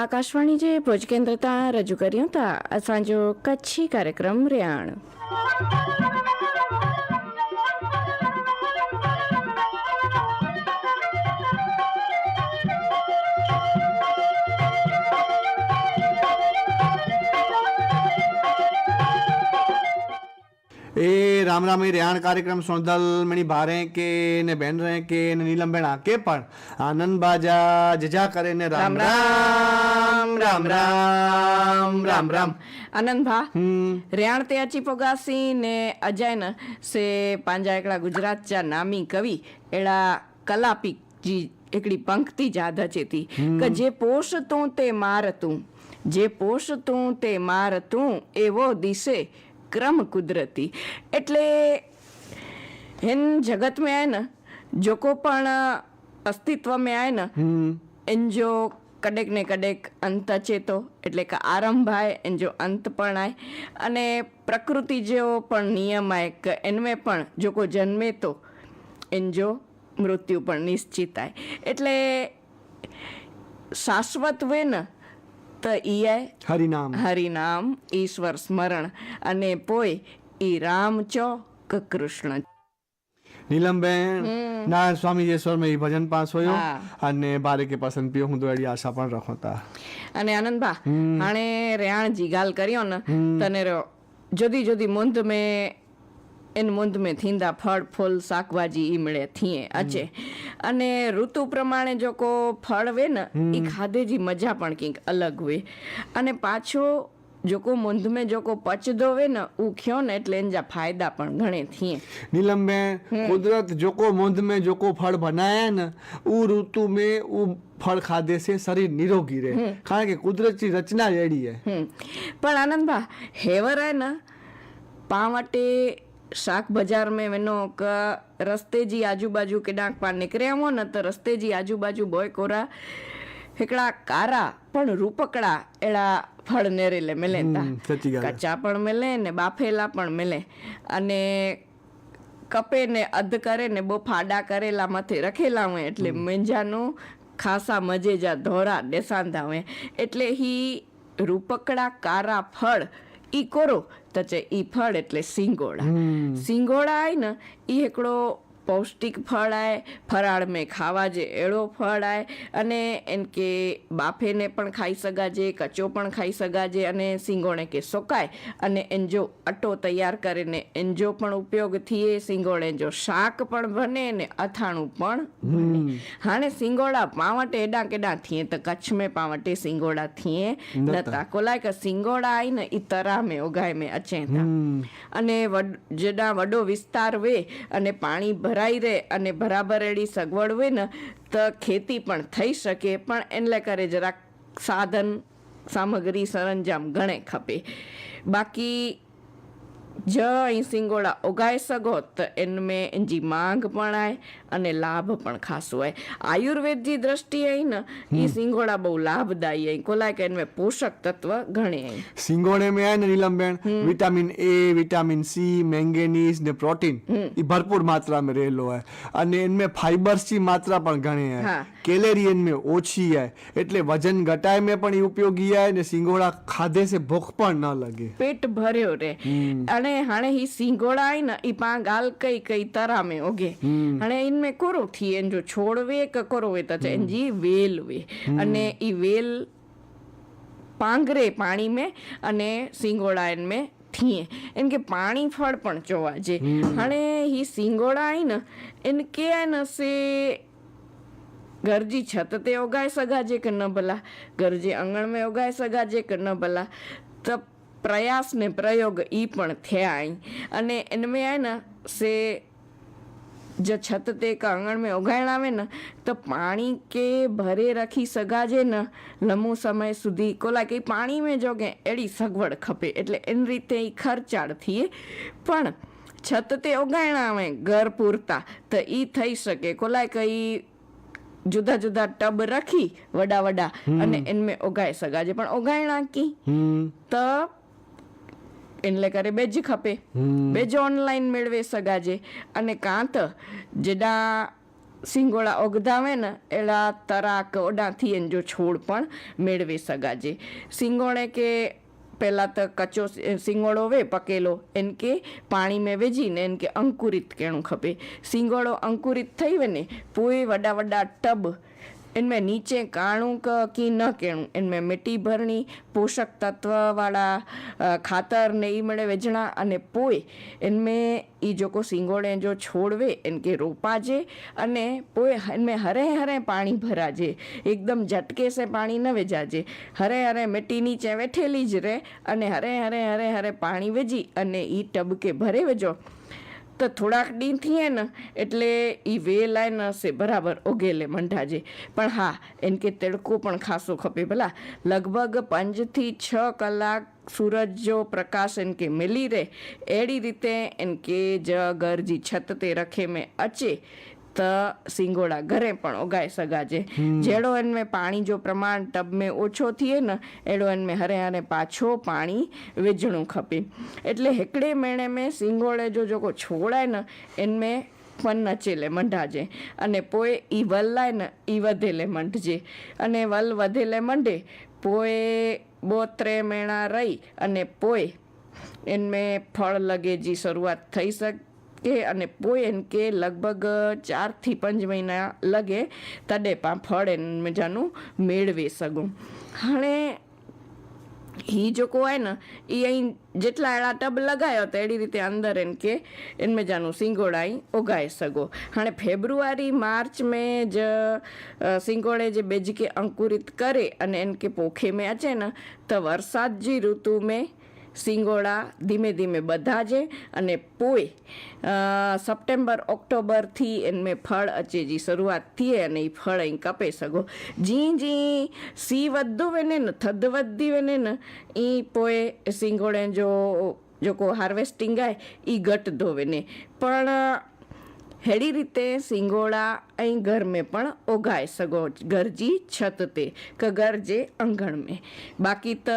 આકાશવાણી જે ભુજ કેન્દ્ર રજૂ કર્યું હતા અસાંજો કચ્છી કાર્યક્રમ રિયાણ. એ રામ રામ રેહાણ કાર્યક્રમ સોનદલ મણી ભારે કે ને બેન રહે કે ને નીલમ બેન આકે પણ આનંદ બાજા જજા કરે ને રામ રામ રામ રામ રામ રામ આનંદ ભા રેયાણ તે અચી પોગાસી ને અજયન સે પાંજા એકડા ગુજરાત ચા નામી કવિ એડા કલાપી જી એકડી પંક્તિ યાદ ચેતી. કે જે પોષ તું તે માર તું જે પોષ તું તે માર તું એવો દિશે ક્રમ કુદરતી. એટલે હેન જગત મેં આય ને જો કો પણ અસ્તિત્વ મેં આય ને એન જો કડેક ને કડેક અંત અચેતો એટલે કે આરંભ આય એન જો અંત પણ આય. અને પ્રકૃતિ જેવો પણ નિયમ આય કે એનમે પણ જો કો જન્મે તો એન જો મૃત્યુ પણ નિશ્ચિત આય. એટલે શાશ્વત વેન તો ઈયાય હરિનામ. હરિનામ ઈશ્વર સ્મરણ અને પોય ઈ રામ ચો કે કૃષ્ણ નીલમબેન નારાયણ સ્વામી જેશ્વરમાં એ ભજન પાસ હોયો અને બારે કે પસંદ પીઓ હું તો એડી આશા પણ રાખો તા. અને આનંદભા હાણે રેણ જીગાલ કર્યો ને તને જોદી જોદી મુંદ મેં इन मुंध में थींदा फड़ फूल એની મુંદ મેં થીંદા ફળ ફૂલ શાકભાજી એ મળે થીએ અચે અને ઋતુ પ્રમાણે જો કો ફળ વે ને એ ખાધેજી મજા પણ કંઈક અલગ હોય અને પાછો જોકો મુંધમે જોકો પચદો વે ને ઉખ્યો ને એટલે એના ફાયદા પણ ઘણે થીએ નીલમ મેં કુદરત જોકો મુંધમે જોકો ફળ બનાયા ને ઉ ઋતુ મેં ઉ ફળ ખાધે છે શરીર નિરોગી રહે. કારણ કે કુદરતની રચના એડી હે. પણ આનંદભા હેવર હે ને પાવટે શાક બજાર में वञो क रस्ते जी आजू बाजू केॾांहुं पाण निकिरिया हुआ न त रस्ते जी आजू बाजू बोय कोरा हिकिड़ा कारा પણ રૂપકડા એડા ફળ નેરેલે મિલે તા હમ, સાચી ॻाल्हि. કચ્ચા પણ મિલે ને બાફેલા પણ મિલે અને કપે ને અધ કરે ને બહુ ફાડા કરેલા માથે રખેલા હોય એટલે મેંજાનું ખાસા મજેજા ધોરા ડેસાંધા હોય એટલે હી રૂપકડા કારા ફળ ઈ કરો તો ઈ ફળ એટલે સિંગોળા. સિંગોળા આવીને એ એકડો પૌષ્ટિક ફળ આય ફરાળ મેં ખાવા જે એળો ફળ આય અને એન કે બાફેને પણ ખાઈ સગાજે કચો પણ ખાઈ સગાજે અને સિંગોણે કે સોકાય અને એનજો અટો તૈયાર કરીને એનજો પણ ઉપયોગ થઈએ સિંગોળે જો શાક પણ બને ને અથાણું પણ હાણે સિંગોડા પાવટે એડા કેડા થઈએ તો કચ્છ મેં પાવટે સિંગોડા થઈએ નતા. કોલાય કે સિંગોડા આવીને એ તરા મેં ઉગાય મેં અચે અને જડા વડો વિસ્તાર વે અને પાણી ભરા ભરાઈ રહે અને બરાબર એડી સગવડ હોય ને, તો ખેતી પણ થઈ શકે. પણ એટલે કરે જરાક સાધન, સામગ્રી, સરંજામ ઘણે ખપે. બાકી જય સિંગોળા ઉગાય સગોત એનમે જી માંગ પણ આય અને લાભ પણ ખાસો આય. આયુર્વેદની દ્રષ્ટિએ ને એ સિંગોળા બહુ લાભદાયી આય. કોલા કે એનમે પોષક તત્વ ઘણે આય. સિંગોળે મે આય ને Neelamben vitamin A vitamin C manganese ને પ્રોટીન એ ભરપૂર માત્રા મે રહેલો હોય અને એનમે ફાઇબર્સની માત્રા પણ ઘણી આય. કેલેરી એનમે ઓછી આય. એટલે વજન ઘટાય મેં પણ ઉપયોગી આય ને સિંગોળા ખાધે છે ભૂખ પણ ન લાગે. પેટ ભર્યો રે. અને ಹಣೆ ಹಣೆ ಈ ಸಿಂಗೋಳಾಯ್ನ ಇಪಾಂಗ್ ಅಲ್ಕೈ ಕೈ ತರಾಮೆ ಓಗೆ ಹಣೆ ಇನ್ಮೆ ಕೊರೋಥಿ ಎಂಜು છોડવે ક કરોવે તો ચેન્જી વેલવે અને ઈ વેલ પાંગરે પાણી મેં અને સિંગોળાયન મેં થીએ એમ કે પાણી ફળ પણ જોવા જે હણે હી સિંગોળાયન એને કે નસે ગરજી છત તે ઓગાય સગાજે કે ન ભલા ગરજી આંગણ મેં ઓગાય સગાજે કે ન ભલા તપ પ્રયાસ ને પ્રયોગ ઈ પણ થયા અહીં અને इनमें आहे न से जो छत ते का आंगण में उगाइण આવે ને તો પાણી કે ભરે રખી સગાજે ને લંબો સમય સુધી કોલા કે પાણી में જોગે એડી સગવડ ખપે એટલે એની રીતે ઈ ખર્ચાળ થઈએ પણ છત તે ઉગાયણ આવે ઘર પૂરતા તો ઈ થઈ શકે કોલાય કઈ જુદા જુદા ટબ રખી વડા વડા અને એનમે ઉગાઈ સગાજે પણ ઉગાયણા કી હમ તો એટલે કરે બેજ ખપે. બેજ ઓનલાઈન મેળવે સગાજે. અને કાંત જેડા સિંગોળા ઓગધાવે ને એડા તરાક ઓડાથી એન જો છોડ પણ મેળવી સગાજે. સિંગોળે કે પહેલાં તો કચો સી- સિંગોળો વે પકેલો એને કે પાણી મેં વેજીને એને કે અંકુરિત કેણું ખપે. સિંગોળો અંકુરિત થઈ વે ને પોએ વડા વડા ટબ इनमें नीचे काणू क की न केणू इनमें मिट्टी भरणी पोषक तत्व वाला अ, खातर ने ई મળે વેચણા અને પોય इनमें ई जेको सिंगोड़े जो छोड़वे इनके रोपाजे અને પોય इनमें हरे हरे पानी भराजे एकदम झटके से पानी न વેજાજે હરે હરે મિટ્ટી નીચે વેઠેલી જ રહે અને હરે હરે હરે હરે પાણી વેજી અને એ ટબકે ભરે વેજો તો થોડાક ડી થઈએ ને, એટલે એ વેલ આય હશે બરાબર ઓગેલે મંઢાજે. પણ હા એને કે તડકો પણ ખાસો ખપે ભલા. લગભગ પાંચથી છ કલાક સૂરજ જો પ્રકાશ એને કે મિલી રહે, એડી રીતે એને કે જ ગરજી છત તે રખે મેં અચે. त સિંગોડા ઘરે પણ ઉગાઈ સગાજે જેડો એનમે પાણી જો પ્રમાણ ટબ में ઓછો थिए न अहिड़ो इनमें हरे हरे पाछो पाणी विझणो खपे એટલે हिकिड़े महीने में सिंगोड़े जो जेको छोड़ आहे न इनमें ફન નચેલે મંડાજે અને પોએ ઈ વલ્લાય ને ઈ વધેલે મંડજે અને વલ વધેલે મંડે પોએ બોત્રે મેણા રહી અને પોએ इनमें ફળ લગે જી શરૂઆત થઈ શકે કે અને પોએન કે લગભગ ચારથી પાંચ મહિના લગે તડે પા ફળ એને મજાનું મેળવી શકું. હાણે હી જો હોય ને એ અહીં જેટલા એળા ટબ લગાયો તો એડી રીતે અંદર એમ કે એનમેજાનું સિંગોળાઈ ઉગાઈ શકો. હાણે ફેબ્રુઆરી, માર્ચ મેં જ સિંગોળે જે બેજી કે અંકુરિત કરે અને એન કે પોખે મેં અચે ને, તો વરસાદ જી ઋતુ મેં સિંગોડા ધીમે ધીમે બધા જ અને પોઈ સપ્ટેમ્બર, ઓક્ટોબરથી એમને ફળ અચેજી શરૂઆત થઈએ અને એ ફળ અહીં કપે સગો. જી જી સી વધુ વેને ને, થદ વધી વેને ને એ પોએ સિંગોડે જો જોકો હાર્વેસ્ટિંગ આય એ ઘટ ધોવે ને પણ, હેડી રીતે સિંગોડા અહીં ઘર મેં પણ ઓગાય સગો ગરજી છત તે કે ઘર જે અંગણ મેં. બાકી તો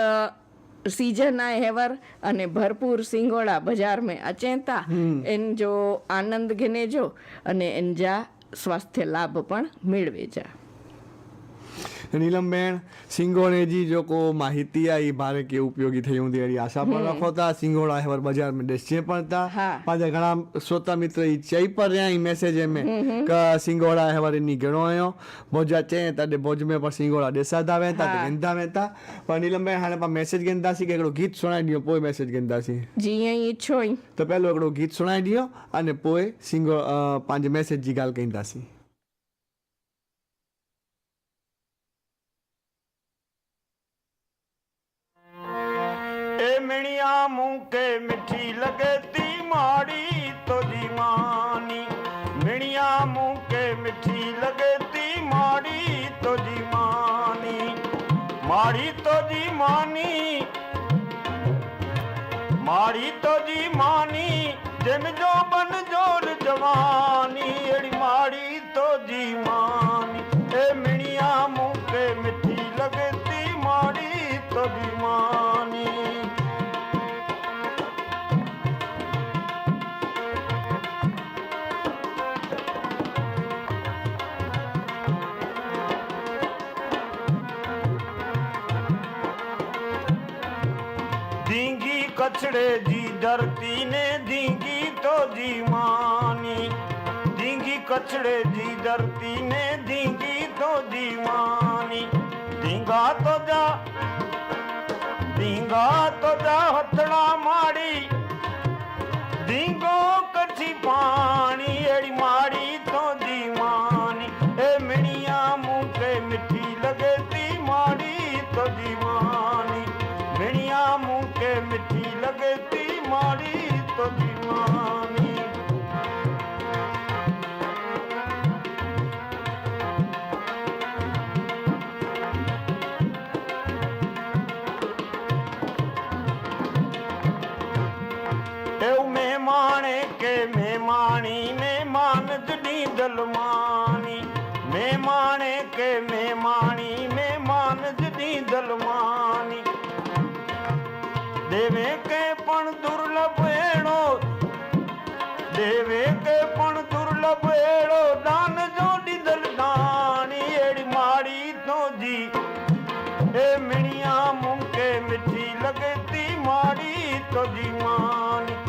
सीजन आहे हेवर अने भरपूर सिंगोड़ा बाज़ार में अचनि था इन जो आनंद गिने जो अने इन जा स्वास्थ्य लाभ पण मेळवे जा નીલમબેન સિંગોને જી जो को माहिती आई भारे के उपयोगी થઈ હું તેરી આશા પણ રાખોતા. સિંગોડા હેવર બજાર મે ડેસ્ચે પડતા. પાછા ઘણા શ્રોતા મિત્ર ઈ ચઈ પર રહ્યા ઈ મેસેજ મે કે સિંગોડા હેવરની ઘણો આયો. બોજા ચે તડે બોજ મે પર સિંગોડા દેસા દાવે તા ગંદા મે તા પણ નીલમબેન હાને પર મેસેજ ગંદા સી કે એકડો ગીત સુણાઈ દિયો પોય મેસેજ ગંદા સી. જી અહીં ઈ છોઈ તો પહેલો એકડો ગીત સુણાઈ દિયો અને પોય સિંગો પાંચ મેસેજ જી ગાલ કઈ દાસી مڻيا مون کي مٺي لڳي ٿي ماڙي تنهنجي ماني. مڻيا مون کي مٺي لڳي ٿي ماڙي تنهنجي ماني. ماڙي تنهنجي ماني ماڙي تنهنجي ماني جم جو بن زور جواني اهڙي ماڙي تنهنجي ماني. هي مڻيا مون کي مٺي لڳي ٿي ماڙي تنهنجي ماني. कचड़े जी धरती ने दींगी तो जी मानी दींगी कचड़े जी धरती ने दींगी तो जी मानी दींगा तो जा दींगा तो जा हथड़ा माड़ी दींगो कची पानी अड़ी माड़ी के मेहमानी मेहमान जॾी दलमानी मेहमाने के मेहमानी मेहमान जॾी दलमानी देवे के पण दुर्लभ अहिड़ो देवे के पण दुर्लभ अहिड़ो दान जो ॾींदल दानी अहिड़ी माड़ी तुंहिंजी हे मिणिया मूंखे मिठी लॻे थी माड़ी तुंहिंजी मानी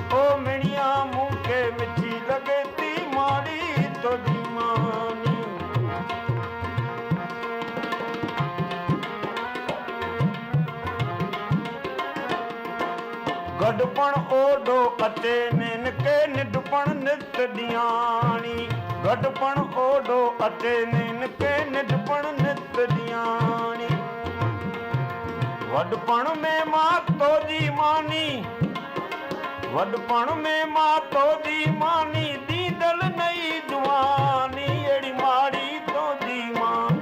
گڏپڻ اوپل ماري تنهنجي ماني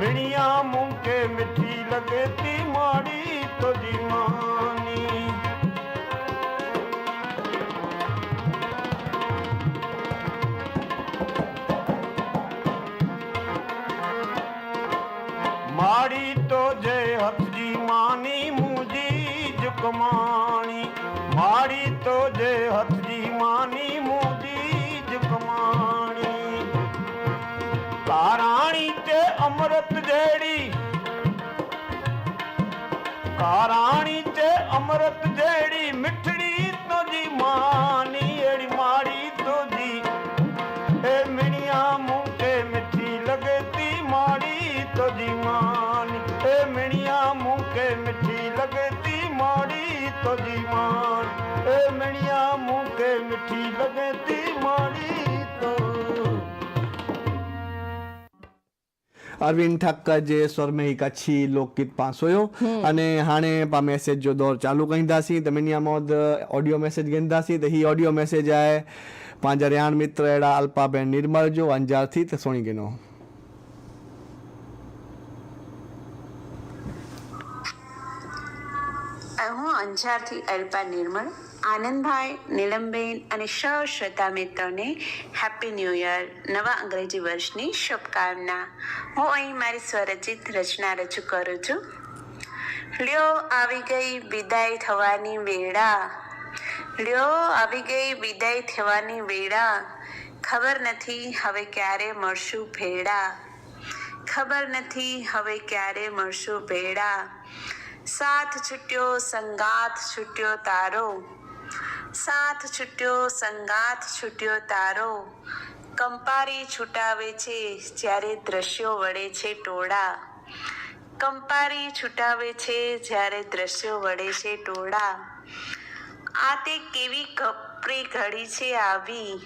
مڻيا مون کي مٺي لڳي ٿي ماري تنهنجي ਮੂਜੀ ਮਾੜੀ ਤੋ ਜੇ ਹੱਥ ਦੀ ਮਾਨੀ ਮੂਜੀ ਜੁਕਮਾਣੀ ਕਾਰਾਣੀ ਤੇ ਅੰਮ੍ਰਿਤ ਜਿਹੜੀ ਕਾਰਾਣੀ ਤੇ ਅੰਮ੍ਰਿਤ ਜਿਹੜੀ માણ એ મણિયા મુખે મીઠી લગે તી માણી તો અરવિંદ ઠક્કર જે સ્વર મેં કચ્છી લોકગીત પાસોયો અને હાणे પા મેસેજ जो दौर चालू कंदासीं त मिनी अमोद ऑडियो मैसेज कंदासीं त हीउ ऑडियो मैसेज आहे पंहिंजा रिहाण मित्र अहिड़ा अल्पा बेन निर्मल जो अंजार थी त सुणी गिनो અંજારથી અલ્પા નિર્મળ આનંદભાઈ, નીલમબેન અને સૌ શ્રોતા મિત્રોને હેપી ન્યૂ યર નવા અંગ્રેજી વર્ષની શુભકામના. હું અહીં મારી સ્વરચિત રચના રજૂ કરું છું. લ્યો આવી ગઈ વિદાય થવાની વેળા. લ્યો આવી ગઈ વિદાય થવાની વેળા. ખબર નથી હવે ક્યારે મળશું ભેળા. ખબર નથી હવે ક્યારે મળશું ભેળા. સાથ છૂટ્યો, સંગાથ છૂટ્યો તારો. સાથ છૂટ્યો, સંગાથ છૂટ્યો તારો. કંપારી છૂટાવે છે જ્યારે દ્રશ્યો વળે છે ટોળા. કંપારી છૂટાવે છે જ્યારે દ્રશ્યો વળે છે ટોળા. આ તે કેવી કપરી ઘડી છે આવી?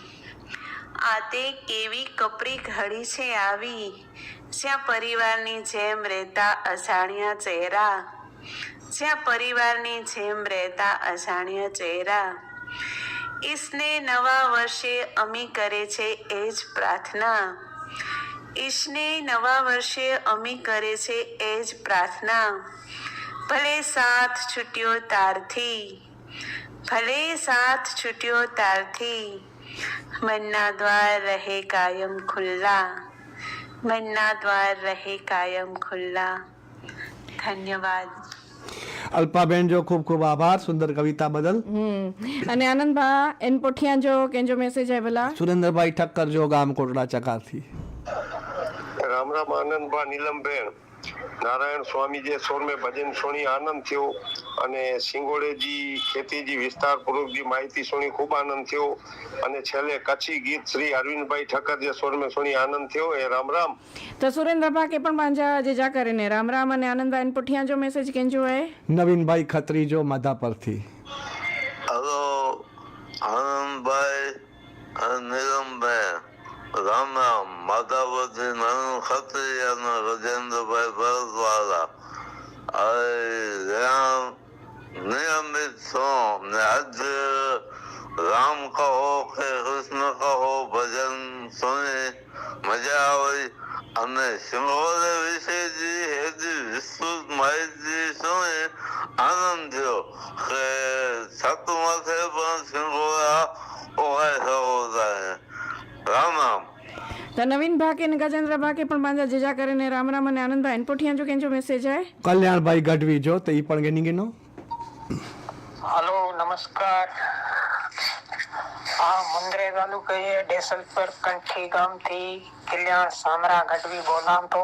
આ તે કેવી કપરી ઘડી છે આવી? જ્યાં પરિવારની જેમ રહેતા અજાણ્યા ચહેરા. જ્યાં પરિવારની જેમ રહેતા અજાણ્યા ચહેરા ઈસને નવા વર્ષે અમી કરે છે એ જ પ્રાર્થના. ઈશને નવા વર્ષે અમી કરે છે એ જ પ્રાર્થના. ભલે સાથ છૂટ્યો તારથી, ભલે સાથ છૂટ્યો તારથી, મનના દ્વાર રહે કાયમ ખુલ્લા, મનના દ્વાર રહે કાયમ ખુલ્લા. ધન્યવાદ. અલ્પાબેન જો ખૂબ ખૂબ આભાર સુંદર કવિતા બદલ. અને આનંદભા એન પોઠિયા જો કેજો મેસેજ આવેલા? સુરેન્દ્રભાઈ ઠક્કર જો ગામ કોટડા ચકારથી રામ રામ આનંદભા નીલમબેન. નારાયણ સ્વામી જે સોરમે ભજન સુણી આનંદ થયો. અને સિંગોડેજી ખેતીજી વિસ્તાર પૂર્વકજી માહિતી સુણી ખૂબ આનંદ થયો. અને છેલ્લે કચ્છી ગીત શ્રી અરવિંદભાઈ ઠક્કર જે સ્વરમે સુણી આનંદ થયો એ રામ રામ. તો સુરેન્દ્રભા કે પણ પાંજા જે જા કરીને રામ રામ અને આનંદભાઈ પુઠિયા જો મેસેજ કેજો હે? નવીનભાઈ ખત્રી જો માધા પરથી હલો આનંદભાઈ અને નીલમબેન રામ રામ માધાવતી નાનું ખત્રી અને રાજેન્દ્રભાઈ ભરતવાલા. હવે રામ નિયમિત છો ને આજે રામ કહો કે કૃષ્ણ કહો ભજન સુને મજા આવે. અને સિંહોરે વિશેજી હેજી વિસ્તૃત માહિતી સુને આનંદ થયો. કે છત માથે પણ સિંહોરા ઓગાય થાય રામ રામ. તો નવીન ભાકે ને ગજેન્દ્ર ભાકે પણ પાંજા જેજા કરીને કરે ને રામ રામ અને આનંદભાઈ એન પોઠિયા જો કેંજો મેસેજ હે? કલ્યાણભાઈ ગઢવી જો તો એ પણ ગેની ગેનો? હલો નમસ્કાર આ મુંદ્રે તાલુકાએ ડેસલપર કંઠી ગામથી કિલ્યા સામરા ગઢવી બોલામ તો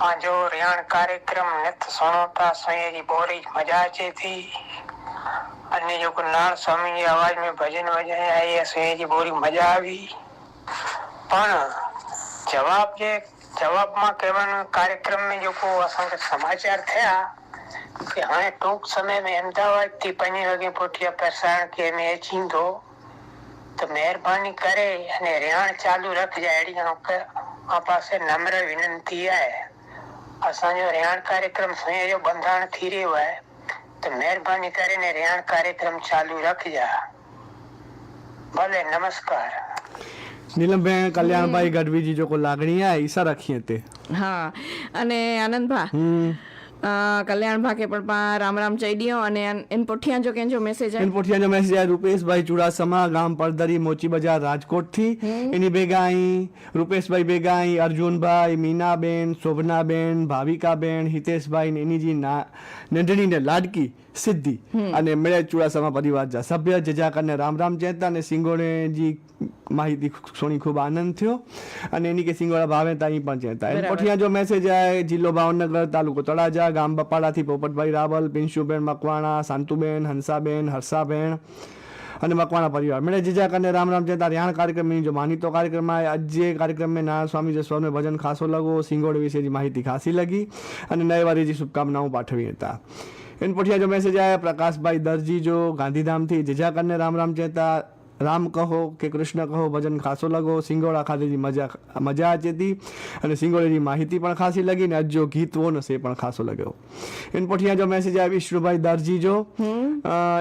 આજો રિયાણ કાર્યક્રમ નિત સુણોતા સોયેરી બોરી મજા છે થી અને જો નાળ સ્વામી અવાજ મેં ભજન વજાયા એ સોયેરી બોરી મજા આવી પણ જવાબ જે જવાબમાં કહેવાનું કાર્યક્રમ મેં જો અસાંકે સમાચાર થયા કે हाणे टूंक समय में अहमदाबाद थी पंजे वॻे पुठियां प्रसारण के में अचींदो त महिरबानी करे अने रिहाण चालू रखिजे अहिड़ी मूंखे मां पासे नम्र विनंती आहे असांजो रिहाण कार्यक्रम साईं जो बंधाइण थी रहियो आहे त महिरबानी करे ने रिहाण कार्यक्रम चालू रखिजा ભલે નમસ્કાર નીલમબેન કલ્યાણભાઈ ગઢવીજી જો કોઈ લાગણી આ ઈસા રખીએ તે હા અને આનંદભા હમ અ, કલ્યાણભા કે પણ રામ રામ ચઈ ડિયો અને એન પોઠિયા જો કેજો મેસેજ એન પોઠિયા જો મેસેજ આયો રૂપેશભાઈ ચુડાસમા ગામ પડદરી મોચી બજાર રાજકોટથી એની ભેગા અહીં રૂપેશભાઈ ભેગા અહીં અર્જુનભાઈ મીનાબેન શોભનાબેન ભાવિકાબેન હિતેશભાઈ ને એની જી ના નંઢણી ને લાડકી. સિદ્ધિ. અને મેળે ચુડાસમા પરિવાર જા. સભ્ય જજાકરને રામ રામ જયતા અને સિંગોળેજી માહિતી સુણી ખૂબ આનંદ થયો. અને એની કે સિંગોળા ભાવે ત્યાં પણ જતા પોઠિયા જો મેસેજ આવે જિલ્લો ભાવનગર તાલુકો તળાજા ગામ બપાડાથી પોપટભાઈ રાવલ પિન્શુબેન મકવાણા શાંતુબેન હંસાબેન હર્ષાબેન અને મકવાણા પરિવાર. મેળે જીજા કરીને રામ રામ જતા રિયાણ કાર્યક્રમ જો માનીતો કાર્યક્રમ આજે કાર્યક્રમે નારાયણ સ્વામી જે સ્વરને ભજન ખાસો લગો સિંગોડ વિશે વિશેની માહિતી ખાસી લગી અને નયવારીજી શુભકામનાઓ પાઠવી હતા. એન પોઠિયા જો મેસેજ આવ્યા પ્રકાશભાઈ દરજી જો ગાંધીધામથી જજાકરને રામ રામ કહેતા રામ કહો કે કૃષ્ણ કહો ભજન ખાસો લગો સિંગોળા ખાધેલી મજા મજા અચેતી અને સિંગોળીની માહિતી પણ ખાસી લગી ને અજો ગીતવો ને સે પણ ખાસો લગ્યો. એન પછી જો મેસેજ આવી વિષ્ણુભાઈ દરજી જો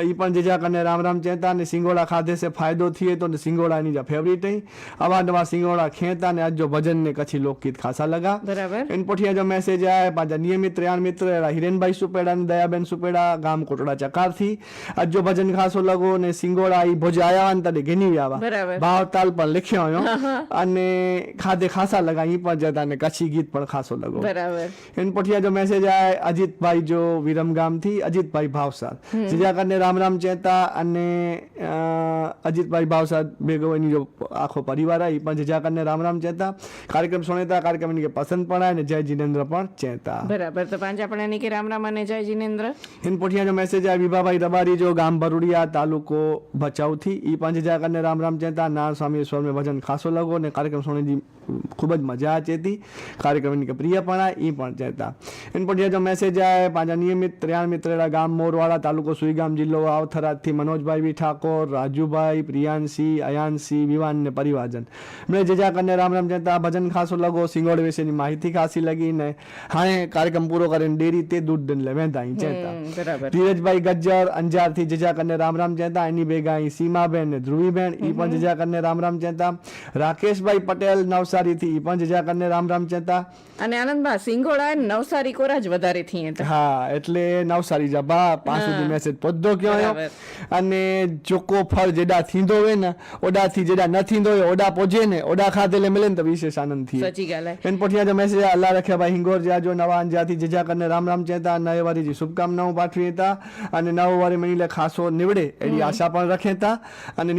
ઈ પણ જેજા કને રામ રામ ચેતા ને સિંગોળા ખાધે સે ફાયદો થઈએ તો ને સિંગોડા ની જા ફેવરિટ હઈ અવારનવાર સિંગોળા ખેતા ને અજો ભજન ને કચ્છી લોકગીત ખાસા લગા. બરાબર. એન પછી જો મેસેજ આવે પાંજા નિયમિત ત્રણ મિત્ર હિરેનભાઈ સુપેડા ને દયાબેન સુપેડા ગામ કોટડા ચકારથી અજો ભજન ખાસો લગો ને સિંગોળા ઈ ભોજ આયા તને ગીની આવા. ભાવ તાલ પણ લખ્યો આવ્યો અને ખાધે ખાસા લગા ઈ પણ જતા અને કચ્છી ગીત પણ ખાસો લગો. બરાબર. એન પઠિયા જો મેસેજ આય અજીતભાઈ જો વિરમગામથી અજીતભાઈ ભાવસાદ. જીજા રામ રામ ચેતા અને અજીતભાઈ ભાવસાદ ભેગો જો આખો પરિવાર આ ઈ પણ જીજા રામ રામ ચેતા કાર્યક્રમ સુણેતા કાર્યક્રમ એને પસંદ પણ આય અને જય જીનેન્દ્ર પણ ચેતા બરાબર. તો પાંચ આપણે એની કે રામ રામ અને જય જીનેન્દ્ર? એન પઠિયા જો મેસેજ આય વિભાભાઈ રબારી જો ગામ બરુડિયા તાલુકો ભચાઉ થી ઈ પાંચ पंज हज़ार करने राम राम चेता नारायण स्वामी स्वर में भजन खासो लगो ने कार्यक्रम सुनने जी ખૂબ જ મજા અચે હતી કાર્યક્રમ એની કે પ્રિય પણ આ ઈ પણ ચેતા એન પોઠિયા જો મેસેજ આય પાંજા નિયમિત ત્રયાણ મિત્રેડા ગામ મોરવાડા તાલુકો સુઈગામ જિલ્લો આવથરાથી મનોજભાઈ બી ઠાકોર રાજુભાઈ પ્રિયાંશી અયાનસી વિવાન ને પરિવારજન મેં જજા કરને રામ રામ ચેતા ભજન ખાસો લગો સિંગોડ વિશેની માહિતી ખાસી લગી ને હાણે કાર્યક્રમ પૂરો કરીને ડેરી તે દૂધ દન લે વેંધા ઈ ચેતા હમ, બરાબર ધીરજભાઈ ગજ્જર અંજારથી જજા કરને રામ રામ ચેતા એની ભેગા અહીં સીમાબેન ને ધ્રુવીબેન એ પણ જજા કરને રામ રામ ચેતા રાકેશભાઈ પટેલ નવસારીથી એ પણ જજા કરને રામ રામ ચેતા અને આનંદભા સિંગોડા નવસારી કોરાજ વધારે થી હા એટલે નવસારી જા બા પાંચ સુધી મેસેજ પહોંચતો કયો આયો? અને ચોખ્ખો ફળ જેડા થીંદો હોય ને ઓડાથી જેડા ન થીંદો હોય ઓડા પોજે ને ઓડા ખાધેલે મળે ને તો વિશેષ આનંદથી સચી ગાલે. એન પોઠિયા જો મેસેજ અલ્લાહ રખ્યા ભાઈ હિંગોર જાજો નવા અંજાથી જજા કરને રામ રામ ચેતા નવે વારી જી શુભકામનાઓ પાઠવી હતા. અને નવ વારી મણીલે ખાસો નીવડે એની આશા પણ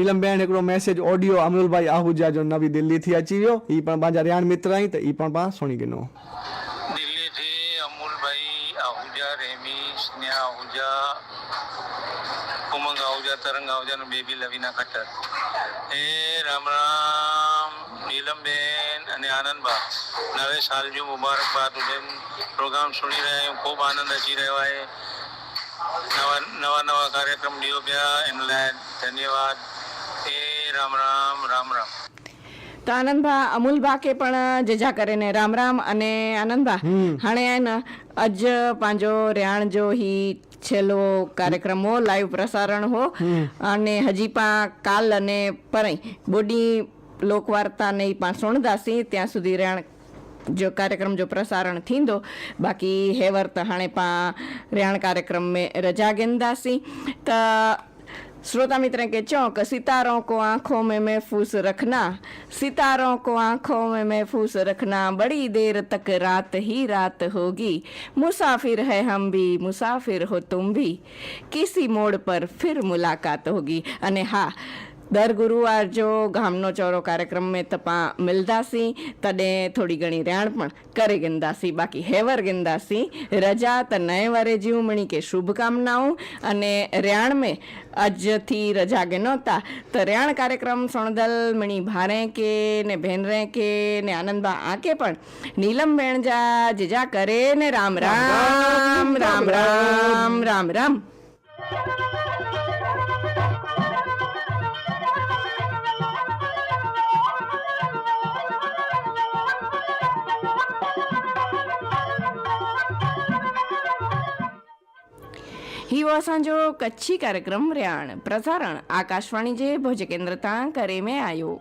રખે હતા અને નીલમબેન એકડો મેસેજ ઓડિયો અમરુલભાઈ આહુજા જો નવી દિલ્હીથી અચી રહ્યો ઈ પણ પાંજા રેણ મિત્ર અહીં તો ઈ પણ પા दिल्ली थी अमूल भाई આહુજા, રેમી, સ્નેહા આહુજા, ઉમંગ આહુજા, તરંગ આહુજા બેબી લવીના ખટ્ટર એ રામ રામ નીલમબેન અને આનંદબા. નવે સાલ જો મુબારકબાદ. ઉજન પ્રોગ્રામ સુણી રહ્યા ખૂબ આનંદ અચી રહ્યો છે. નવા નવા નવા કાર્યક્રમ ડીઓ એન લાય ધન્યવાદ. રામ રામ રામ રામ તો આનંદભા અમૂલભા કે પણ જજા કરે ને રામ રામ અને આનંદભા હાણે આય ને અજ પાંજો રેહાણ જો હી છેલ્લો કાર્યક્રમ હો લાઈવ પ્રસારણ હો અને હજી પા કાલ અને પરઈ બોડી લોકવાર્તા ને ઈ પા સુણદાસી ત્યાં સુધી રેહાણ जो कार्यक्रम जो प्रसारण थींदो बाक़ी हेवर त हाणे पाण रिहाण कार्यक्रम में रजा गिंदासीं त श्रोता मित्र के चौंक, सितारों को आँखों में महफूस रखना, सितारों को आँखों में महफूस रखना, बड़ी देर तक रात ही रात होगी। मुसाफिर है हम भी, मुसाफिर हो तुम भी। किसी मोड़ पर फिर मुलाकात होगी। अने हाँ દર ગુરુવાર જો ગામનો ચોરો કાર્યક્રમ મેં તપા મિલદાસી તને થોડી ઘણી રાણ પણ કરે ગિંદાસી બાકી હેવર ગિંદાસી રજા ત નય વારે જીવમણી કે શુભકામનાઓ અને રેણ મેં આજથી રજા ગનોતા. તો રેણ કાર્યક્રમ સણદલ મણી ભારે કે ને ભેન રે કે ને આનંદબા આકે પણ. નીલમ બેણજા જીજા કરે ને રામ રામ રામ. રામ રામ રામ રામ. હીવ અસાંજો કચ્છી કાર્યક્રમ રિયાણ પ્રસારણ આકાશવાણી જે ભોજ કેન્દ્ર તાં કરે મેં આયો.